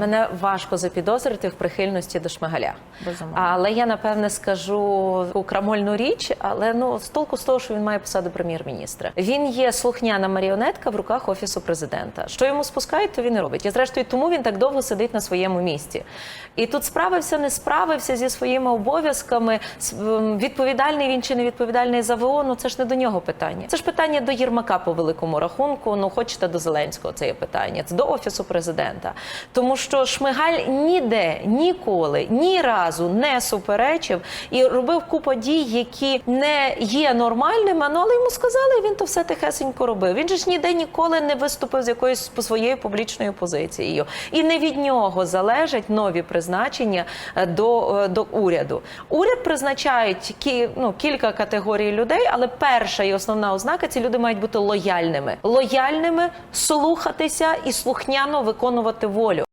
Мене важко запідозрити в прихильності до Шмигаля. Безумовно. Але я напевне скажу крамольну річ, але ну з толку з того, що він має посаду прем'єр-міністра. Він є слухняна маріонетка в руках офісу президента. Що йому спускають, то він і робить. І зрештою, тому він так довго сидить на своєму місці. І тут справився, не справився зі своїми обов'язками. Відповідальний він чи не відповідальний за ВО, ну це ж не до нього питання. Це ж питання до Єрмака по великому рахунку. Ну хочете до Зеленського це є питання. Це до офісу президента. Тому що Шмигаль ніде ніколи ні разу не суперечив і робив купу дій, які не є нормальними. Ну але йому сказали, і він то все тихесенько робив. Він же ж ніде ніколи не виступив з якоюсь своєю публічною позицією. І не від нього залежать нові призначення е, до, е, до уряду. Уряд призначають кі, ну, кілька категорій людей, але перша і основна ознака ці люди мають бути лояльними. Лояльними, слухатися і слухняно виконувати волю.